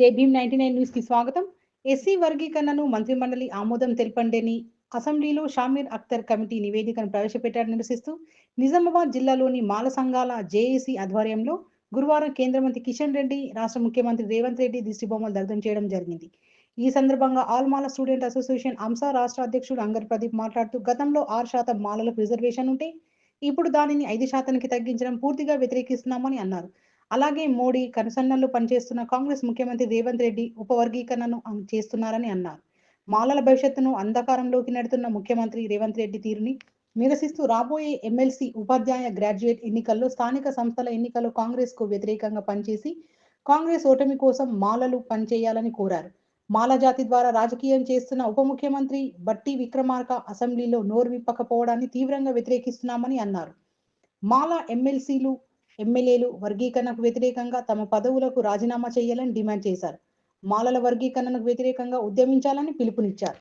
జై Bhim ninety nine న్యూస్కి స్వాగతం. ఎస్సీ వర్గీకరణను మంత్రిమండలి ఆమోదం తెలిపండని అసెంబ్లీలో షామీర్ అఖ్తర్ కమిటీ నివేదికను ప్రవేశపెట్టారని నిరసిస్తూ నిజామాబాద్ జిల్లాలోని మాల సంఘాల జేఏసీ ఆధ్వర్యంలో గురువారం కేంద్ర మంత్రి కిషన్ రెడ్డి రాష్ట్ర ముఖ్యమంత్రి రేవంత్ రెడ్డి దిష్టిబొమ్మలు దగ్ధం చేయడం జరిగింది. ఈ సందర్భంగా ఆల్ మాల స్టూడెంట్ అసోసియేషన్ అంశ రాష్ట్ర అధ్యక్షుడు అంగర్ ప్రదీప్ మాట్లాడుతూ గతంలో ఆరు శాతం మాలలకు రిజర్వేషన్ ఉంటే ఇప్పుడు దానిని ఐదు శాతానికి తగ్గించడం పూర్తిగా వ్యతిరేకిస్తున్నామని అన్నారు. అలాగే మోడీ కనుసన్నల్లో పనిచేస్తున్న కాంగ్రెస్ ముఖ్యమంత్రి రేవంత్ రెడ్డి ఉపవర్గీకరణను చేస్తున్నారని అన్నారు. మాలల భవిష్యత్తును అంధకారంలోకి నెడుతున్న ముఖ్యమంత్రి రేవంత్ రెడ్డి తీరుని నిరసిస్తూ రాబోయే ఎమ్మెల్సీ ఉపాధ్యాయ గ్రాడ్యుయేట్ ఎన్నికల్లో స్థానిక సంస్థల ఎన్నికల్లో కాంగ్రెస్కు వ్యతిరేకంగా పనిచేసి కాంగ్రెస్ ఓటమి కోసం మాలలు పనిచేయాలని కోరారు. మాల జాతి ద్వారా రాజకీయం చేస్తున్న ఉప ముఖ్యమంత్రి బట్టి విక్రమార్క అసెంబ్లీలో నోరు విప్పకపోవడాన్ని తీవ్రంగా వ్యతిరేకిస్తున్నామని అన్నారు. మాల ఎమ్మెల్సీలు ఎమ్మెల్యేలు వర్గీకరణకు వ్యతిరేకంగా తమ పదవులకు రాజీనామా చేయాలని డిమాండ్ చేశారు. మాలల వర్గీకరణకు వ్యతిరేకంగా ఉద్యమించాలని పిలుపునిచ్చారు.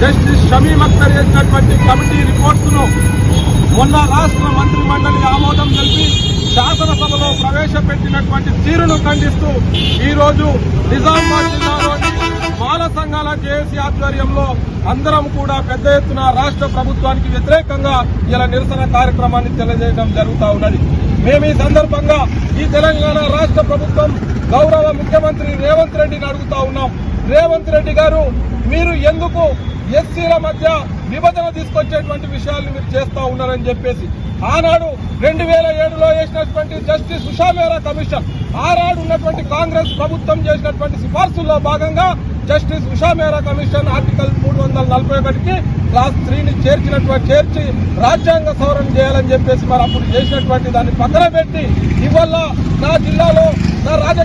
జస్టిస్ షమీమ్ అఖ్తర్ చేసినటువంటి కమిటీ రిపోర్ట్స్ను మొన్న రాష్ట్ర మంత్రి మండలి ఆమోదం తెలిపి శాసనసభలో ప్రవేశపెట్టినటువంటి తీరును ఖండిస్తూ ఈరోజు నిజామాబాద్ జిల్లాలోని బాల సంఘాల జేఏసీ ఆధ్వర్యంలో అందరం కూడా పెద్ద ఎత్తున రాష్ట్ర ప్రభుత్వానికి వ్యతిరేకంగా ఇలా నిరసన కార్యక్రమాన్ని తెలియజేయడం జరుగుతూ ఉన్నది. మేము ఈ సందర్భంగా ఈ తెలంగాణ రాష్ట్ర ప్రభుత్వం గౌరవ ముఖ్యమంత్రి రేవంత్ రెడ్డిని అడుగుతా ఉన్నాం. రేవంత్ రెడ్డి గారు మీరు ఎందుకు ఎస్సీల మధ్య విభజన తీసుకొచ్చేటువంటి విషయాలను మీరు చేస్తా ఉన్నారని చెప్పేసి ఆనాడు రెండు వేల ఏడులో వేసినటువంటి జస్టిస్ ఉషా మేరా కమిషన్ ఆనాడు ఉన్నటువంటి కాంగ్రెస్ ప్రభుత్వం చేసినటువంటి సిఫార్సుల్లో భాగంగా జస్టిస్ ఉషా మేరా కమిషన్ ఆర్టికల్ మూడు వందల నలభై ఒకటికి క్లాస్ త్రీని చేర్చినటువంటి చేర్చి రాజ్యాంగ సవరణ చేయాలని చెప్పేసి మరి అప్పుడు చేసినటువంటి దాన్ని పక్కన పెట్టి ఇవల్ల నా జిల్లాలో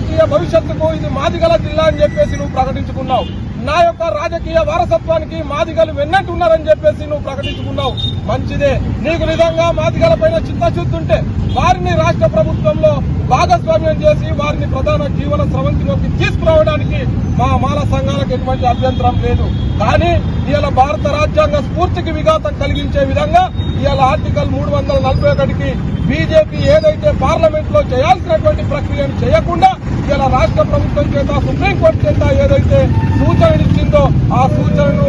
రాజకీయ భవిష్యత్తుకు ఇది మాదిగల జిల్లా అని చెప్పేసి నువ్వు ప్రకటించుకున్నావు. నా యొక్క రాజకీయ వారసత్వానికి మాదిగలు వెన్నట్టు ఉన్నారని చెప్పేసి నువ్వు ప్రకటించుకున్నావు. మంచిదే. నీకు నిజంగా మాదిగల పైన చిత్తశుద్ధి ఉంటే వారిని రాష్ట్ర ప్రభుత్వంలో భాగస్వామ్యం చేసి వారిని ప్రధాన జీవన స్రవంతిలోకి తీసుకురావడానికి మా మాల సంఘాలకు ఎటువంటి అభ్యంతరం లేదు. కానీ ఇవాళ భారత రాజ్యాంగ స్ఫూర్తికి విఘాతం కలిగించే విధంగా ఇవాళ ఆర్టికల్ మూడు వందల నలభై ఒకటికి బీజేపీ ఏదైతే పార్లమెంట్లో చేయాల్సినటువంటి ప్రక్రియను చేయకుండా ఇలా రాష్ట్ర ప్రభుత్వం చేత సుప్రీంకోర్టు చేత ఏదైతే సూచనలు ఇచ్చిందో ఆ సూచనను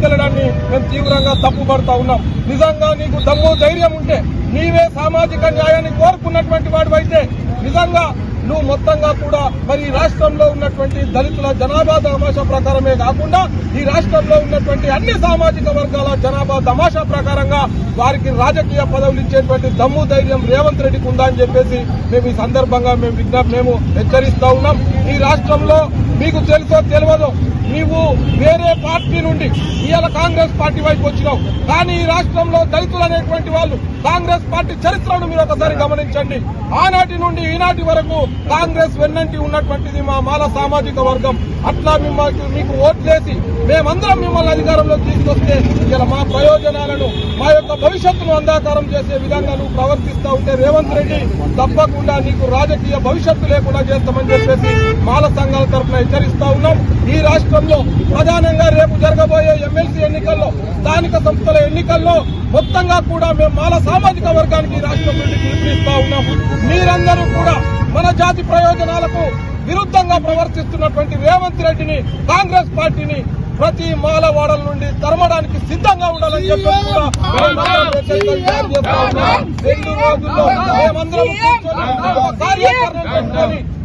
తీసుకెళ్ళడాన్ని మేము తీవ్రంగా తప్పుపడతా ఉన్నాం. నిజంగా నీకు దమ్ము ధైర్యం ఉంటే నీవే సామాజిక న్యాయాన్ని కోరుకున్నటువంటి వాడివైతే నిజంగా నువ్వు మొత్తంగా కూడా మరి ఈ రాష్ట్రంలో ఉన్నటువంటి దళితుల జనాభా తమాషా ప్రకారమే కాకుండా ఈ రాష్ట్రంలో ఉన్నటువంటి అన్ని సామాజిక వర్గాల జనాభా తమాషా ప్రకారంగా వారికి రాజకీయ పదవులు ఇచ్చేటువంటి దమ్ము ధైర్యం రేవంత్ రెడ్డికి ఉందా అని చెప్పేసి మేము ఈ సందర్భంగా మేము విజ్ఞప్తి మేము హెచ్చరిస్తా ఉన్నాం. ఈ రాష్ట్రంలో మీకు తెలుసో తెలియదు నీవు వేరే పార్టీ నుండి ఇవాళ కాంగ్రెస్ పార్టీ వైపు వచ్చినావు. కానీ ఈ రాష్ట్రంలో దళితులు అనేటువంటి వాళ్ళు కాంగ్రెస్ పార్టీ చరిత్రను మీరు ఒకసారి గమనించండి. ఆనాటి నుండి ఈనాటి వరకు కాంగ్రెస్ వెన్నంటి ఉన్నటువంటిది మా మాల సామాజిక వర్గం. అట్లా మిమ్మల్ని మీకు ఓట్లేసి మేమందరం మిమ్మల్ని అధికారంలో తీసుకొస్తే ఇలా మా ప్రయోజనాలను మా యొక్క భవిష్యత్తును అంధాకారం చేసే విధంగా నువ్వు ప్రవర్తిస్తా ఉంటే రేవంత్ రెడ్డి తప్పకుండా నీకు రాజకీయ భవిష్యత్తు లేకుండా చేస్తామని చెప్పేసి మాల సంఘాల తరఫున హెచ్చరిస్తా ఉన్నాం ఈ రాష్ట్రంలో ప్రధానంగా రేపు జరగబోయే ఎమ్మెల్సీ ఎన్నికల్లో స్థానిక సంస్థల ఎన్నికల్లో మొత్తంగా కూడా మేము మాల సామాజిక వర్గానికి ఈ రాష్ట్రం నుండి పిలుపునిస్తా ఉన్నాం మీరందరూ కూడా మన జాతి ప్రయోజనాలకు విరుద్ధంగా ప్రవర్తిస్తున్నటువంటి రేవంత్ రెడ్డిని కాంగ్రెస్ పార్టీని ప్రతి మాలవాడల నుండి తరమడానికి సిద్ధంగా ఉండాలని చెప్పి కూడా రెండు రోజుల్లో మేమందరం కార్యాచరణ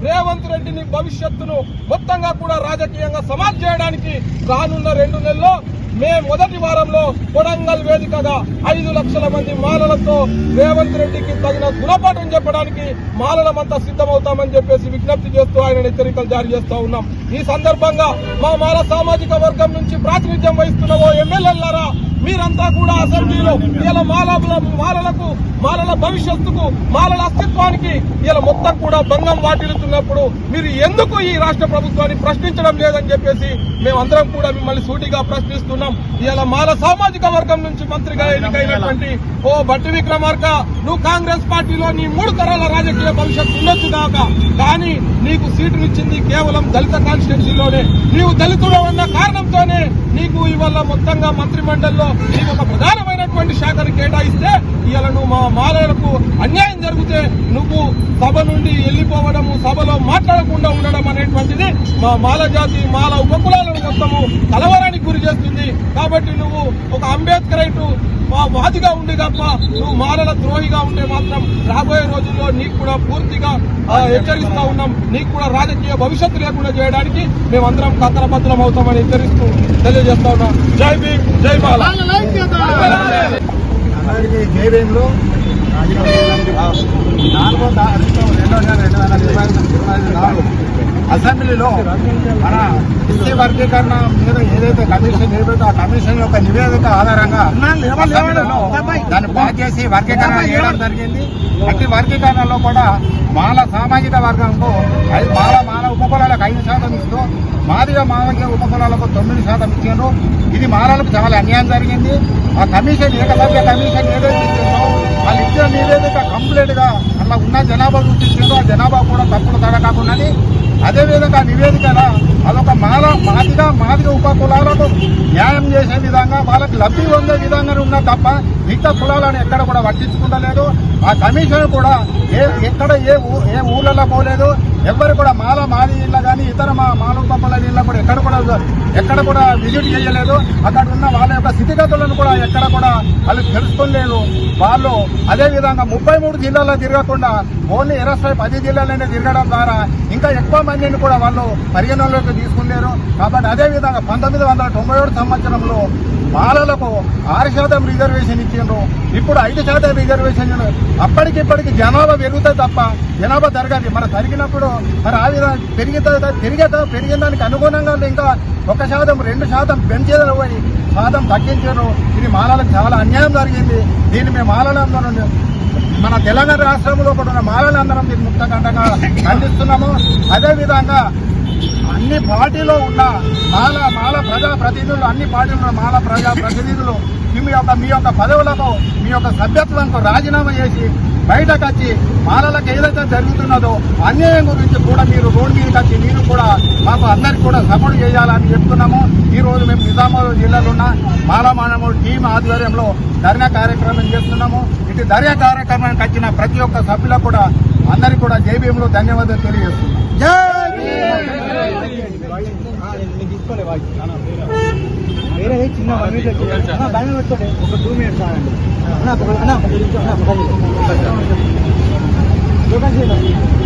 రేవంత్ రెడ్డిని భవిష్యత్తును మొత్తంగా కూడా రాజకీయంగా సమాజ్ చేయడానికి రానున్న రెండు నెలల్లో మే మొదటి వారంలో కొడంగల్ వేదికగా ఐదు లక్షల మంది మాలలతో రేవంత్ రెడ్డికి తగిన గుణపాఠం చెప్పడానికి మాలలమంతా సిద్ధమవుతామని చెప్పేసి విజ్ఞప్తి చేస్తూ ఆయన హెచ్చరికలు జారీ చేస్తూ ఉన్నాం. ఈ సందర్భంగా మా మాల సామాజిక వర్గం నుంచి ప్రాతినిధ్యం వహిస్తున్న ఓ ఎమ్మెల్యేలారా మీరంతా కూడా అసెంబ్లీలో ఇలా మాలల మాలలకు మాలల భవిష్యత్తుకు మాలల అస్తిత్వానికి ఇలా మొత్తం కూడా భంగం వాటిల్లుతున్నప్పుడు మీరు ఎందుకు ఈ రాష్ట్ర ప్రభుత్వాన్ని ప్రశ్నించడం లేదని చెప్పేసి మేమందరం కూడా మిమ్మల్ని సూటిగా ప్రశ్నిస్తున్నాం. ఇలా మాల సామాజిక వర్గం నుంచి మంత్రిగా ఎన్నికైనటువంటి ఓ భట్టి విక్రమార్క నువ్వు కాంగ్రెస్ పార్టీలో నీ మూడు తరాల రాజకీయ భవిష్యత్తు ఉండొచ్చు కాక కానీ నీకు సీటునిచ్చింది కేవలం దళిత కాన్స్టిట్యున్సీలోనే నీవు దళితుడు ఉన్న కారణంతోనే నీకు ఇవాళ జిల్లా మొత్తంగా మంత్రిమండలిలో ఇది ఒక ప్రధానమైన ప్రధానమైనటువంటి శాఖను కేటాయిస్తే ఇవాళ నువ్వు మా మాలలకు అన్యాయం జరిగితే నువ్వు సభ నుండి వెళ్ళిపోవడము సభలో మాట్లాడకుండా ఉండడం అనేటువంటిది మా మాల జాతి మాల ఉపకులాలను మొత్తము కలవరానికి గురి చేస్తుంది. కాబట్టి నువ్వు ఒక అంబేద్కరైట్ మా వాదిగా ఉండి తప్ప నువ్వు మాలల ద్రోహిగా ఉంటే మాత్రం రాబోయే రోజుల్లో నీకు కూడా పూర్తిగా హెచ్చరిస్తా ఉన్నాం. నీకు కూడా రాజకీయ భవిష్యత్తు లేకుండా చేయడానికి మేమందరం కత్తరబద్దలం అవుతామని హెచ్చరిస్తూ తెలియజేస్తా ఉన్నాం. జై భీమ్ జై మాల. జైవేంలో నాలుగో తారీఖు రెండో నెల రెండు ఇరవై ఇరవై నాలుగు అసెంబ్లీలో మన ఎస్సీ వర్గీకరణ మీద ఏదైతే కమిషన్ ఏదైతే ఆ కమిషన్ యొక్క నివేదిక ఆధారంగా దాన్ని పాస్ చేసి వర్గీకరణ చేయడం జరిగింది. అట్టి వర్గీకరణలో కూడా మాల సామాజిక వర్గంకు ఐదు మాల మాల ఉపకులాలకు ఐదు శాతం ఇస్తూ మాదిగ మావయ్య ఉపకులాలకు తొమ్మిది శాతం ఇచ్చారు ఇది మారాలకు చాలా అన్యాయం జరిగింది. ఆ కమిషన్ ఏకసభ్య కమిషన్ ఏదైతే ఇచ్చిందో వాళ్ళు ఇచ్చిన నివేదిక కంప్లీట్గా అలా ఉన్న జనాభా చూపించిందో ఆ జనాభా కూడా తప్పులు తడకాకున్నది అదేవిధంగా నివేదికల అదొక మాల మాదిగా మాదిగ ఉప కులాలకు న్యాయం చేసే విధంగా వాళ్ళకి లబ్ధి పొందే విధంగానే ఉన్న తప్ప మిగతా కులాలను ఎక్కడ కూడా పట్టించుకుంటలేదు. ఆ కమిషన్ కూడా ఏ ఎక్కడ ఏ ఊ ఏ ఊళ్ళలో పోలేదు. ఎవరు కూడా మాల మాది ఇళ్ళ కానీ ఇతర మా మాల ఇళ్ళ కూడా ఎక్కడ కూడా ఎక్కడ కూడా విజిట్ చేయలేదు. అక్కడ ఉన్న వాళ్ళ యొక్క స్థితిగతులను కూడా ఎక్కడ కూడా వాళ్ళు తెలుసుకొని వాళ్ళు అదే విధంగా ముప్పై మూడు జిల్లాల్లో తిరగకుండా ఓన్లీ ఇరవై పది జిల్లాలనే తిరగడం ద్వారా ఇంకా ఎక్కువ మందిని కూడా వాళ్ళు పరిగణనలోకి తీసుకున్నారు. కాబట్టి అదే విధంగా పంతొమ్మిది వందల తొంభై ఏడు సంవత్సరంలో మాలలకు ఆరు శాతం రిజర్వేషన్ ఇచ్చిండ్రు. ఇప్పుడు ఐదు శాతం రిజర్వేషన్ అప్పటికిప్పటికి జనాభా పెరుగుతుంది తప్ప జనాభా తరగదు మరి తరిగినప్పుడు మరి ఆ విధంగా పెరిగితే పెరిగే పెరిగిన దానికి అనుగుణంగా ఇంకా ఒక శాతం రెండు శాతం పెంచేదని శాతం తగ్గించారు. ఇది మాలలకు చాలా అన్యాయం జరిగింది. దీన్ని మేము మాలలందరం మన తెలంగాణ రాష్ట్రంలో కూడా ఉన్న మాలలందరం దీన్ని ముక్తకంఠంగా ఖండిస్తున్నాము. అదేవిధంగా అన్ని పార్టీలో ఉన్న మాల మాల ప్రజా ప్రతినిధులు అన్ని పార్టీలో మాల ప్రజా ప్రతినిధులు మీ యొక్క మీ యొక్క పదవులకు మీ యొక్క సభ్యత్వంకు రాజీనామా చేసి బయటకు వచ్చి మాలలకు ఏదైతే జరుగుతున్నదో అన్యాయం గురించి కూడా మీరు రోడ్డు మీదకి వచ్చి మీరు కూడా మాకు అందరికి కూడా సపోర్ట్ చేయాలని చెప్తున్నాము. ఈరోజు మేము నిజామాబాద్ జిల్లాలో ఉన్న మాలమానము టీం ఆధ్వర్యంలో ధర్నా కార్యక్రమం చేస్తున్నాము. ఇటు ధర్నా కార్యక్రమానికి వచ్చిన ప్రతి ఒక్క సభ్యులకు కూడా అందరికీ కూడా జేబీఎంలో ధన్యవాదాలు తెలియజేస్తున్నాం. వేరే చిన్న వన్ మినిట్ అన్న బ్యాన్ పెట్టుకోండి ఒక టూ మినిట్స్ ఆగండి అన్న అన్న ఒక నిమిషం, అన్న ఒక నిమిషం.